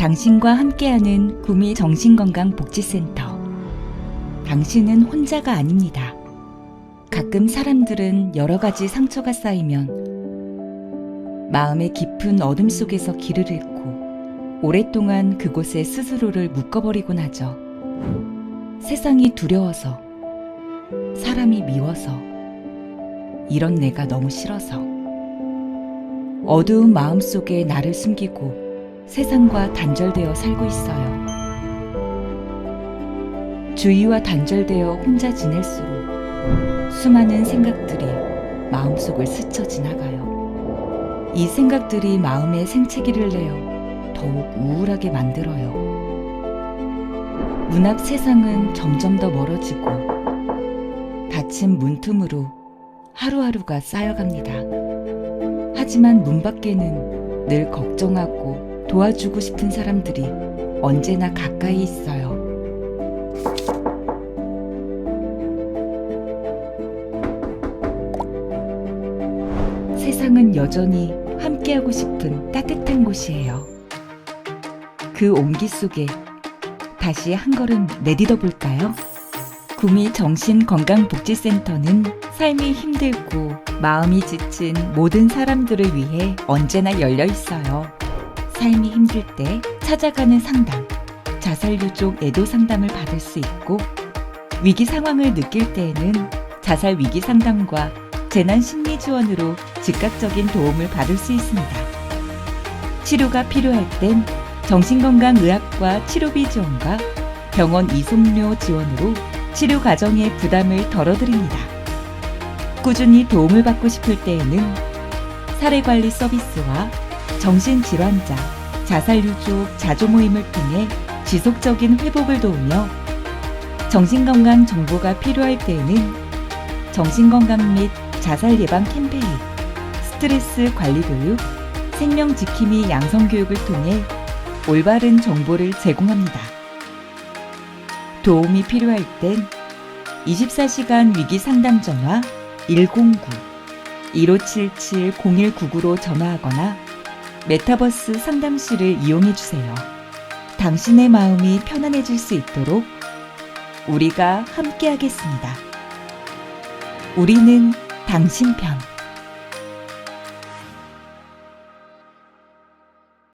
당신과 함께하는 구미 정신건강복지센터. 당신은 혼자가 아닙니다. 가끔 사람들은 여러 가지 상처가 쌓이면 마음의 깊은 어둠 속에서 길을 잃고 오랫동안 그곳에 스스로를 묶어버리곤 하죠. 세상이 두려워서, 사람이 미워서, 이런 내가 너무 싫어서. 어두운 마음 속에 나를 숨기고 세상과 단절되어 살고 있어요. 주위와 단절되어 혼자 지낼수록 수많은 생각들이 마음속을 스쳐 지나가요. 이 생각들이 마음에 생채기를 내어 더욱 우울하게 만들어요. 문 앞 세상은 점점 더 멀어지고 닫힌 문틈으로 하루하루가 쌓여갑니다. 하지만 문 밖에는 늘 걱정하고 도와주고 싶은 사람들이 언제나 가까이 있어요. 세상은 여전히 함께하고 싶은 따뜻한 곳이에요. 그 온기 속에 다시 한 걸음 내딛어 볼까요? 구미 정신건강복지센터는 삶이 힘들고 마음이 지친 모든 사람들을 위해 언제나 열려 있어요. 삶이 힘들 때 찾아가는 상담, 자살 유족 애도 상담을 받을 수 있고 위기 상황을 느낄 때에는 자살 위기 상담과 재난 심리 지원으로 즉각적인 도움을 받을 수 있습니다. 치료가 필요할 땐 정신건강의학과 치료비 지원과 병원 이송료 지원으로 치료 과정의 부담을 덜어드립니다. 꾸준히 도움을 받고 싶을 때에는 사례관리 서비스와 정신질환자, 자살 유족 자조 모임을 통해 지속적인 회복을 도우며 정신건강 정보가 필요할 때에는 정신건강 및 자살 예방 캠페인, 스트레스 관리 교육, 생명 지킴이 양성 교육을 통해 올바른 정보를 제공합니다. 도움이 필요할 땐 24시간 위기 상담 전화 109-1577-0199로 전화하거나 메타버스 상담실을 이용해 주세요. 당신의 마음이 편안해질 수 있도록 우리가 함께 하겠습니다. 우리는 당신 편.